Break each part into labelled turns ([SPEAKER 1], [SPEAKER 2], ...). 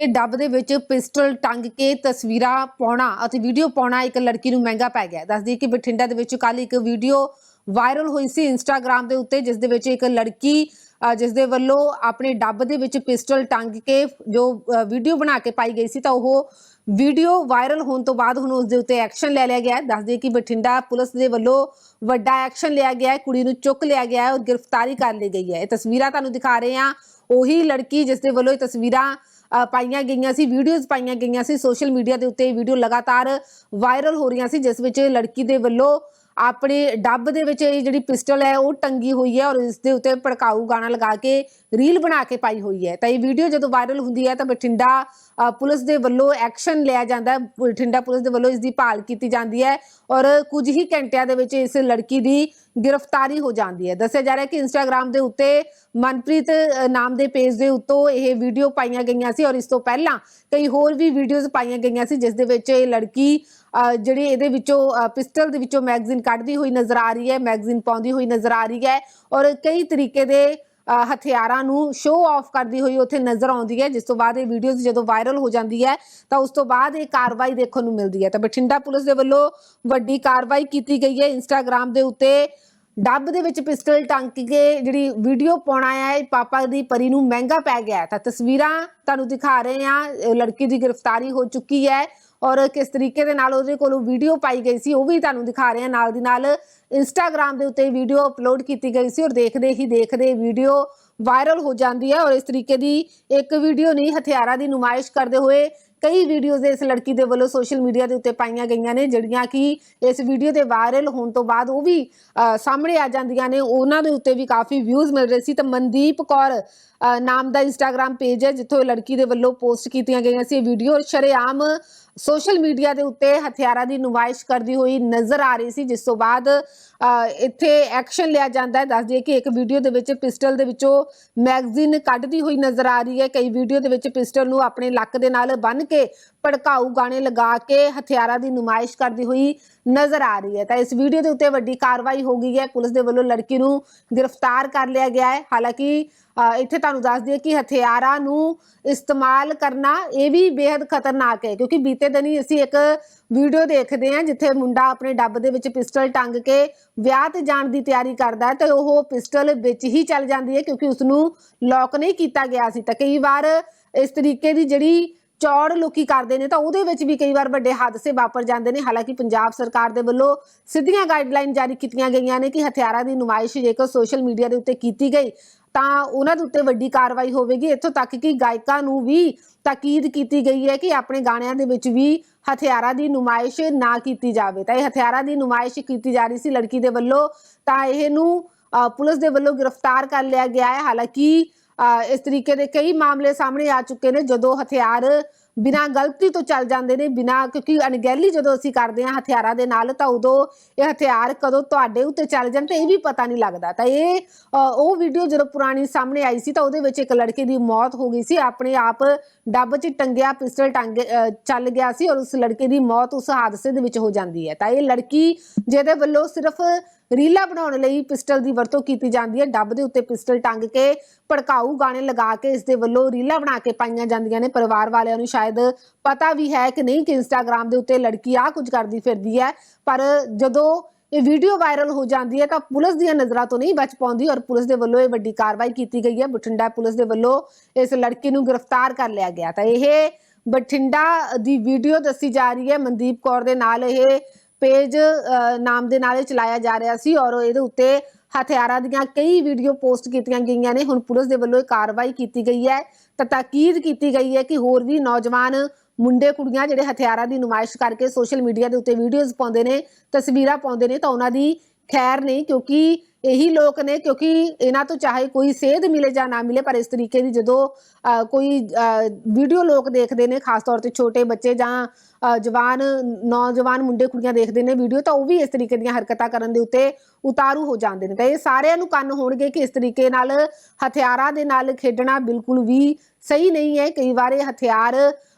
[SPEAKER 1] ਇਹ ਡੱਬ ਦੇ ਵਿੱਚ ਪਿਸਟਲ ਟੰਗ ਕੇ ਤਸਵੀਰਾਂ ਪਾਉਣਾ ਅਤੇ ਵੀਡੀਓ ਪਾਉਣਾ ਇੱਕ ਲੜਕੀ ਨੂੰ ਮਹਿੰਗਾ ਪੈ ਗਿਆ। ਦੱਸਦੀ ਕਿ ਬਠਿੰਡਾ ਦੇ ਵਿੱਚ ਕੱਲ ਇੱਕ ਵੀਡੀਓ ਵਾਇਰਲ ਹੋਈ ਸੀ ਇੰਸਟਾਗ੍ਰam ਦੇ ਉੱਤੇ, ਜਿਸ ਦੇ ਵਿੱਚ ਇੱਕ ਲੜਕੀ ਜਿਸ ਦੇ ਵੱਲੋਂ ਆਪਣੇ ਡੱਬ ਦੇ ਵਿੱਚ ਪਿਸਟਲ ਟੰਗ ਕੇ ਜੋ ਵੀਡੀਓ ਬਣਾ ਕੇ ਪਾਈ ਗਈ ਸੀ ਤਾਂ ਉਹ ਵੀਡੀਓ ਵਾਇਰਲ ਹੋਣ ਤੋਂ ਬਾਅਦ ਹੁਣ ਉਸ ਦੇ ਉੱਤੇ ਐਕਸ਼ਨ ਲੈ ਲਿਆ ਗਿਆ ਹੈ। ਦੱਸਦੇ ਕਿ ਬਠਿੰਡਾ ਪੁਲਿਸ ਦੇ ਵੱਲੋਂ ਵੱਡਾ ਐਕਸ਼ਨ ਲਿਆ ਗਿਆ ਹੈ, ਕੁੜੀ ਨੂੰ ਚੁੱਕ ਲਿਆ ਗਿਆ ਹੈ ਔਰ ਗ੍ਰਿਫਤਾਰੀ ਕਰ ਲਈ ਗਈ ਹੈ। ਇਹ ਤਸਵੀਰਾਂ ਤੁਹਾਨੂੰ ਦਿਖਾ ਰਹੇ ਹਾਂ। ਉਹੀ ਲੜਕੀ ਜਿਸ ਦੇ ਵੱਲੋਂ ਇਹ ਤਸਵੀਰਾਂ ਪਾਈਆਂ ਗਈਆਂ ਸੀ ਵੀਡੀਓਜ਼ ਪਾਈਆਂ ਗਈਆਂ ਸੀ ਸੋਸ਼ਲ ਮੀਡੀਆ ਦੇ ਉੱਤੇ ਇਹ ਵੀਡੀਓ ਲਗਾਤਾਰ ਵਾਇਰਲ ਹੋ ਰਹੀਆਂ ਸੀ, ਜਿਸ ਵਿੱਚ ਲੜਕੀ ਦੇ ਵੱਲੋਂ ਆਪਣੇ ਡੱਬ ਦੇ ਵਿੱਚ ਇਹ ਜਿਹੜੀ ਪਿਸਟਲ ਹੈ, ਉਹ ਟੰਗੀ ਹੋਈ ਹੈ ਔਰ ਇਸ ਦੇ ਉੱਤੇ ਭੜਕਾਊ ਗਾਣਾ ਲਗਾ ਕੇ ਰੀਲ ਬਣਾ ਕੇ ਪਾਈ ਹੋਈ ਹੈ। ਤਾਂ ਇਹ ਵੀਡੀਓ ਜਦੋਂ ਵਾਇਰਲ ਹੁੰਦੀ ਹੈ ਤਾਂ ਬਠਿੰਡਾ ਪੁਲਿਸ ਦੇ ਵੱਲੋਂ ਐਕਸ਼ਨ ਲਿਆ ਜਾਂਦਾ ਹੈ। ਬਠਿੰਡਾ ਪੁਲਿਸ ਦੇ ਵੱਲੋਂ ਇਸ ਦੀ ਭਾਲ ਕੀਤੀ ਜਾਂਦੀ ਹੈ ਔਰ ਕੁਝ ਹੀ ਘੰਟਿਆਂ ਦੇ ਵਿੱਚ ਇਸ ਲੜਕੀ ਦੀ ਗ੍ਰਿਫਤਾਰੀ ਹੋ ਜਾਂਦੀ ਹੈ। ਦੱਸਿਆ ਜਾ ਰਿਹਾ ਹੈ ਕਿ ਇੰਸਟਾਗ੍ਰam ਦੇ ਉੱਤੇ ਮਨਪ੍ਰੀਤ ਨਾਮ ਦੇ ਪੇਜ ਦੇ ਉੱਤੋਂ ਇਹ ਵੀਡੀਓ ਪਾਈਆਂ ਗਈਆਂ ਸੀ ਔਰ ਇਸ ਤੋਂ ਪਹਿਲਾਂ ਕਈ ਹੋਰ ਵੀ ਵੀਡੀਓਜ਼ ਪਾਈਆਂ ਗਈਆਂ ਸੀ, ਜਿਸ ਦੇ ਵਿੱਚ ਇਹ ਲੜਕੀ ਜਿਹੜੀ ਇਹਦੇ ਵਿੱਚੋਂ ਪਿਸਟਲ ਦੇ ਵਿੱਚੋਂ ਮੈਗਜ਼ੀਨ ਕੱਢਦੀ ਹੋਈ ਨਜ਼ਰ ਆ ਰਹੀ ਹੈ, ਮੈਗਜ਼ੀਨ ਪਾਉਂਦੀ ਹੋਈ ਨਜ਼ਰ ਆ ਰਹੀ ਹੈ ਔਰ ਕਈ ਤਰੀਕੇ ਦੇ ਹਥਿਆਰਾਂ ਨੂੰ ਸ਼ੋਅ ਆਫ ਕਰਦੀ ਹੋਈ ਉੱਥੇ ਨਜ਼ਰ ਆਉਂਦੀ ਹੈ, ਜਿਸ ਤੋਂ ਬਾਅਦ ਇਹ ਵੀਡੀਓਜ਼ ਜਦੋਂ ਵਾਇਰਲ ਹੋ ਜਾਂਦੀ ਹੈ, ਤਾਂ ਉਸ ਤੋਂ ਬਾਅਦ ਇਹ ਕਾਰਵਾਈ ਦੇਖਣ ਨੂੰ ਮਿਲਦੀ ਹੈ। ਤਾਂ ਬਠਿੰਡਾ ਪੁਲਿਸ ਦੇ ਵੱਲੋਂ ਵੱਡੀ ਕਾਰਵਾਈ ਕੀਤੀ ਗਈ ਹੈ ਇੰਸਟਾਗ੍ਰam ਦੇ ਉੱਤੇ ਡੱਬ ਦੇ ਵਿੱਚ ਪਿਸਟਲ ਟੰਕ ਕੇ ਜਿਹੜੀ ਵੀਡੀਓ ਪਾਉਣਾ ਹੈ, ਪਾਪਾ ਦੀ ਪਰੀ ਨੂੰ ਮਹਿੰਗਾ ਪੈ ਗਿਆ ਤਾਂ ਤਸਵੀਰਾਂ ਤੁਹਾਨੂੰ ਦਿਖਾ ਰਹੇ ਹਾਂ, ਲੜਕੀ ਦੀ ਗ੍ਰਿਫਤਾਰੀ ਹੋ ਚੁੱਕੀ ਹੈ ਔਰ ਕਿਸ ਤਰੀਕੇ ਦੇ ਨਾਲ ਉਹਦੇ ਕੋਲੋਂ ਵੀਡੀਓ ਪਾਈ ਗਈ ਸੀ, ਉਹ ਵੀ ਤੁਹਾਨੂੰ ਦਿਖਾ ਰਹੇ ਹਾਂ ਨਾਲ ਦੀ ਨਾਲ। ਇੰਸਟਾਗ੍ਰam ਦੇ ਉੱਤੇ ਵੀਡੀਓ ਅਪਲੋਡ ਕੀਤੀ ਗਈ ਸੀ ਔਰ ਦੇਖਦੇ ਹੀ ਦੇਖਦੇ ਵੀਡੀਓ ਵਾਇਰਲ ਹੋ ਜਾਂਦੀ ਹੈ ਔਰ ਇਸ ਤਰੀਕੇ ਦੀ ਇੱਕ ਵੀਡੀਓ ਨਹੀਂ ਹਥਿਆਰਾਂ ਦੀ ਨੁਮਾਇਸ਼ ਕਰਦੇ ਹੋਏ ਕਈ ਵੀਡੀਓਜ਼ ਇਸ ਲੜਕੀ ਦੇ ਵੱਲੋਂ ਸੋਸ਼ਲ ਮੀਡੀਆ ਦੇ ਉੱਤੇ ਪਾਈਆਂ ਗਈਆਂ ਨੇ, ਜਿਹੜੀਆਂ ਕਿ ਇਸ ਵੀਡੀਓ ਦੇ ਵਾਇਰਲ ਹੋਣ ਤੋਂ ਬਾਅਦ ਉਹ ਵੀ ਸਾਹਮਣੇ ਆ ਜਾਂਦੀਆਂ ਨੇ। ਉਹਨਾਂ ਦੇ ਉੱਤੇ ਵੀ ਕਾਫੀ ਵਿਊਜ਼ ਮਿਲ ਰਹੇ ਸੀ। ਤਾਂ ਮਨਦੀਪ ਕੌਰ ਨਾਮ ਦਾ ਇੰਸਟਾਗ੍ਰam ਪੇਜ ਹੈ, ਜਿੱਥੋਂ ਇਹ ਲੜਕੀ ਦੇ ਵੱਲੋਂ ਪੋਸਟ ਕੀਤੀਆਂ ਗਈਆਂ ਸੀ ਇਹ ਵੀਡੀਓ ਸ਼ਰੇਆਮ ਸੋਸ਼ਲ ਮੀਡੀਆ ਦੇ ਉੱਤੇ ਹਥਿਆਰਾਂ ਦੀ ਨੁਮਾਇਸ਼ ਕਰਦੀ ਹੋਈ ਨਜ਼ਰ ਆ ਰਹੀ ਸੀ, ਜਿਸ ਤੋਂ ਬਾਅਦ ਇੱਥੇ ਐਕਸ਼ਨ ਲਿਆ ਜਾਂਦਾ ਹੈ। ਦੱਸ ਦਈਏ ਕਿ ਇੱਕ ਵੀਡੀਓ ਦੇ ਵਿੱਚ ਪਿਸਟਲ ਦੇ ਵਿੱਚੋਂ ਮੈਗਜ਼ੀਨ ਕੱਢਦੀ ਹੋਈ ਨਜ਼ਰ ਆ ਰਹੀ ਹੈ। ਕਈ ਵੀਡੀਓ ਦੇ ਵਿੱਚ ਪਿਸਟਲ ਨੂੰ ਆਪਣੇ ਲੱਕ ਦੇ ਨਾਲ ਬੰਨ੍ਹ ਕੇ ਭੜਕਾਊ ਗਾਣੇ ਲਗਾ ਕੇ ਹਥਿਆਰਾਂ ਦੀ ਨੁਮਾਇਸ਼ ਕਰਦੀ ਹੋਈ ਨਜ਼ਰ ਆ ਰਹੀ ਹੈ। ਤਾਂ ਇਸ ਵੀਡੀਓ ਦੇ ਉੱਤੇ ਵੱਡੀ ਕਾਰਵਾਈ ਹੋ ਗਈ ਹੈ। ਪੁਲਿਸ ਦੇ ਵੱਲੋਂ ਲੜਕੀ ਨੂੰ ਗ੍ਰਿਫਤਾਰ ਕਰ ਲਿਆ ਗਿਆ ਹੈ। ਹਾਲਾਂਕਿ ਇੱਥੇ ਤੁਹਾਨੂੰ ਦੱਸ ਦਈਏ ਕਿ ਹਥਿਆਰਾਂ ਨੂੰ ਇਸਤੇਮਾਲ ਕਰਨਾ ਇਹ ਵੀ ਬੇहद ਖਤਰਨਾਕ ਹੈ, ਕਿਉਂਕਿ ਬੀਤੇ ਦਿਨੀ ਅਸੀਂ ਇੱਕ ਵੀਡੀਓ ਦੇਖਦੇ ਹਾਂ ਜਿੱਥੇ ਮੁੰਡਾ ਆਪਣੇ ਡੱਬ ਦੇ ਵਿੱਚ ਪਿਸਟਲ ਟੰਗ ਕੇ ਵਿਆਹ ਤੇ ਜਾਣ ਦੀ ਤਿਆਰੀ ਕਰਦਾ ਹੈ ਤੇ ਉਹ ਪਿਸਟਲ ਵਿੱਚ ਹੀ ਚੱਲ ਜਾਂਦੀ ਹੈ, ਕਿਉਂਕਿ ਉਸ ਨੂੰ ਲੌਕ ਨਹੀਂ ਕੀਤਾ ਗਿਆ ਸੀ। ਤਾਂ ਕਈ ਵਾਰ ਇਸ ਤਰੀਕੇ ਦੀ ਜਿਹੜੀ ਚੌੜ ਲੋਕੀ ਕਰਦੇ ਨੇ ਤਾਂ ਉਹਦੇ ਵਿੱਚ ਵੀ ਕਈ ਵਾਰ ਵੱਡੇ ਹਾਦਸੇ ਵਾਪਰ ਜਾਂਦੇ ਨੇ। ਹਾਲਾਂਕਿ ਪੰਜਾਬ ਸਰਕਾਰ ਦੇ ਵੱਲੋਂ ਸਿੱਧੀਆਂ ਗਾਈਡਲਾਈਨ ਜਾਰੀ ਕੀਤੀਆਂ ਗਈਆਂ ਨੇ ਕਿ ਹਥਿਆਰਾਂ ਦੀ ਨੁਮਾਇਸ਼ ਜੇਕਰ ਸੋਸ਼ਲ ਮੀਡੀਆ ਦੇ ਉੱਤੇ ਕੀਤੀ ਗਈ ਤਾਂ ਉਹਨਾਂ ਦੇ ਉੱਤੇ ਵੱਡੀ ਕਾਰਵਾਈ ਹੋਵੇਗੀ। ਇੱਥੋਂ ਤੱਕ ਕਿ ਗਾਇਕਾਂ ਨੂੰ ਵੀ ਤਾਕੀਦ ਕੀਤੀ ਗਈ ਹੈ ਕਿ ਆਪਣੇ ਗਾਣਿਆਂ ਦੇ ਵਿੱਚ ਵੀ ਹਥਿਆਰਾਂ ਦੀ ਨੁਮਾਇਸ਼ ਨਾ ਕੀਤੀ ਜਾਵੇ। ਤਾਂ ਇਹ ਹਥਿਆਰਾਂ ਦੀ ਨੁਮਾਇਸ਼ ਕੀਤੀ ਜਾ ਰਹੀ ਸੀ ਲੜਕੀ ਦੇ ਵੱਲੋਂ ਤਾਂ ਇਹਨੂੰ ਅ, ਪੁਲਿਸ ਦੇ ਵੱਲੋਂ ਗ੍ਰਿਫਤਾਰ ਕਰ ਲਿਆ ਗਿਆ ਹੈ। ਹਾਲਾਂਕਿ ਇਸ ਤਰੀਕੇ ਦੇ ਕਈ ਮਾਮਲੇ ਸਾਹਮਣੇ ਆ ਚੁੱਕੇ ਨੇ ਜਦੋਂ ਹਥਿਆਰ ਬਿਨਾਂ ਗਲਤੀ ਤੋਂ ਚੱਲ ਜਾਂਦੇ ਨੇ, ਬਿਨਾਂ ਕਿਉਂਕਿ ਅਣਗਹਿਲੀ ਜਦੋਂ ਅਸੀਂ ਕਰਦੇ ਹਾਂ ਹਥਿਆਰਾਂ ਦੇ ਨਾਲ, ਤਾਂ ਉਦੋਂ ਇਹ ਹਥਿਆਰ ਕਦੋਂ ਤੁਹਾਡੇ ਉੱਤੇ ਚੱਲ ਜਾਣ ਤੇ ਇਹ ਵੀ ਪਤਾ ਨਹੀਂ ਲੱਗਦਾ। ਤਾਂ ਇਹ ਉਹ ਵੀਡੀਓ ਜਦੋਂ ਪੁਰਾਣੀ ਸਾਹਮਣੇ ਆਈ ਸੀ, ਤਾਂ ਉਹਦੇ ਵਿੱਚ ਇੱਕ ਲੜਕੇ ਦੀ ਮੌਤ ਹੋ ਗਈ ਸੀ, ਆਪਣੇ ਆਪ ਡੱਬ 'ਚ ਟੰਗਿਆ, ਪਿਸਟਲ ਟੰਗ ਚੱਲ ਗਿਆ ਸੀ ਔਰ ਉਸ ਲੜਕੇ ਦੀ ਮੌਤ ਉਸ ਹਾਦਸੇ ਦੇ ਵਿੱਚ ਹੋ ਜਾਂਦੀ ਹੈ। ਤਾਂ ਇਹ ਲੜਕੀ, ਜਿਹਦੇ ਵੱਲੋਂ ਸਿਰਫ ਰੀਲਾ ਬਣਾਉਣ ਲਈ ਪਿਸਟਲ ਦੀ ਵਰਤੋਂ ਕੀਤੀ ਜਾਂਦੀ ਹੈ। ਡੱਬ ਦੇ ਉੱਤੇ ਪਿਸਟਲ ਟੰਗ ਕੇ, ਭੜਕਾਊ ਗਾਣੇ ਲਗਾ ਕੇ, ਇਸ ਦੇ ਵੱਲੋਂ ਰੀਲਾ ਬਣਾ ਕੇ ਪਾਈਆਂ ਜਾਂਦੀਆਂ ਨੇ। ਪਰਿਵਾਰ ਵਾਲਿਆਂ ਨੂੰ ਸ਼ਾਇਦ ਪਤਾ ਵੀ ਹੈ ਕਿ ਨਹੀਂ ਕਿ ਇੰਸਟਾਗ੍ਰam ਦੇ ਉੱਤੇ ਲੜਕੀ ਆ ਕੁਝ ਕਰਦੀ ਫਿਰਦੀ ਹੈ। ਪਰ ਜਦੋਂ ਇਹ ਵੀਡੀਓ ਵਾਇਰਲ ਹੋ ਜਾਂਦੀ ਹੈ ਤਾਂ ਪੁਲਿਸ ਦੀਆਂ ਨਜ਼ਰਾਂ ਤੋਂ ਨਹੀਂ ਬਚ ਪਾਉਂਦੀ ਔਰ ਪੁਲਿਸ ਦੇ ਵੱਲੋਂ ਇਹ ਵੱਡੀ ਕਾਰਵਾਈ ਕੀਤੀ ਗਈ ਹੈ। ਬਠਿੰਡਾ ਪੁਲਿਸ ਦੇ ਵੱਲੋਂ ਇਸ ਲੜਕੀ ਨੂੰ ਗ੍ਰਿਫਤਾਰ ਕਰ ਲਿਆ ਗਿਆ ਤਾਂ ਇਹ ਬਠਿੰਡਾ ਦੀ ਵੀਡੀਓ ਦੱਸੀ ਜਾ ਰਹੀ ਹੈ। ਮਨਦੀਪ ਕੌਰ ਦੇ ਨਾਲ ਇਹ ਪੇਜ ਨਾਮ ਦੇ ਨਾਲ ਚਲਾਇਆ ਜਾ ਰਿਹਾ ਸੀ ਔਰ ਇਹਦੇ ਉੱਤੇ ਹਥਿਆਰਾਂ ਦੀਆਂ ਕਈ ਵੀਡੀਓ ਪੋਸਟ ਕੀਤੀਆਂ ਗਈਆਂ ਨੇ। ਹੁਣ ਪੁਲਿਸ ਦੇ ਵੱਲੋਂ ਇਹ ਕਾਰਵਾਈ ਕੀਤੀ ਗਈ ਹੈ। ਤਾਂ ਤਾਕੀਦ ਕੀਤੀ ਗਈ ਹੈ ਕਿ ਹੋਰ ਵੀ ਨੌਜਵਾਨ ਮੁੰਡੇ, ਕੁੜੀਆਂ ਜਿਹੜੇ ਹਥਿਆਰਾਂ ਦੀ ਨੁਮਾਇਸ਼ ਕਰਕੇ ਸੋਸ਼ਲ ਮੀਡੀਆ ਦੇ ਉੱਤੇ ਵੀਡੀਓਜ਼ ਪਾਉਂਦੇ ਨੇ, ਤਸਵੀਰਾਂ ਪਾਉਂਦੇ ਨੇ, ਤਾਂ ਉਹਨਾਂ ਦੀ ਖੈਰ ਨਹੀਂ, ਕਿਉਂਕਿ ਇਹੀ ਲੋਕ ਨੇ, ਕਿਉਂਕਿ ਇਹਨਾਂ ਤੋਂ ਚਾਹੇ ਕੋਈ ਸੇਧ ਮਿਲੇ ਜਾਂ ਨਾ ਮਿਲੇ, ਪਰ ਇਸ ਤਰੀਕੇ ਦੀ ਜਦੋਂ ਕੋਈ ਵੀਡੀਓ ਲੋਕ ਦੇਖਦੇ ਨੇ, ਖਾਸ ਤੌਰ ਤੇ ਛੋਟੇ ਬੱਚੇ ਜਾਂ ਜਵਾਨ, ਨੌਜਵਾਨ ਮੁੰਡੇ ਕੁੜੀਆਂ ਦੇਖਦੇ ਨੇ ਵੀਡੀਓ ਤਾਂ ਉਹ ਵੀ ਇਸ ਤਰੀਕੇ ਦੀਆਂ ਹਰਕਤਾਂ ਕਰਨ ਦੇ ਉੱਤੇ ਉਤਾਰੂ ਹੋ ਜਾਂਦੇ ਨੇ। ਤਾਂ ਇਹ ਸਾਰਿਆਂ ਨੂੰ ਕੰਨ ਹੋਣਗੇ ਕਿ ਇਸ ਤਰੀਕੇ ਨਾਲ ਹਥਿਆਰਾਂ ਦੇ ਨਾਲ ਖੇਡਣਾ ਬਿਲਕੁਲ ਵੀ ਸਹੀ ਨਹੀਂ ਹੈ। ਕਈ ਵਾਰ ਇਹ ਹਥਿਆਰ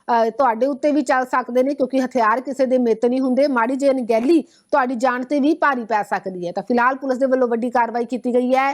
[SPEAKER 1] ਤੁਹਾਡੇ ਉੱਤੇ ਵੀ ਚੱਲ ਸਕਦੇ ਨੇ ਕਿਉਂਕਿ ਹਥਿਆਰ ਕਿਸੇ ਦੇ ਮਿੱਤ ਨਹੀਂ ਹੁੰਦੇ। ਮਾੜੀ ਜਿਹੀ ਅਣਗਹਿਲੀ ਤੁਹਾਡੀ ਜਾਨ ਤੇ ਵੀ ਭਾਰੀ ਪੈ ਸਕਦੀ ਹੈ। ਤਾਂ ਫਿਲਹਾਲ ਪੁਲਿਸ ਦੇ ਵੱਲੋਂ ਵੱਡੀ ਕਾਰਵਾਈ ਕੀਤੀ ਗਈ ਹੈ।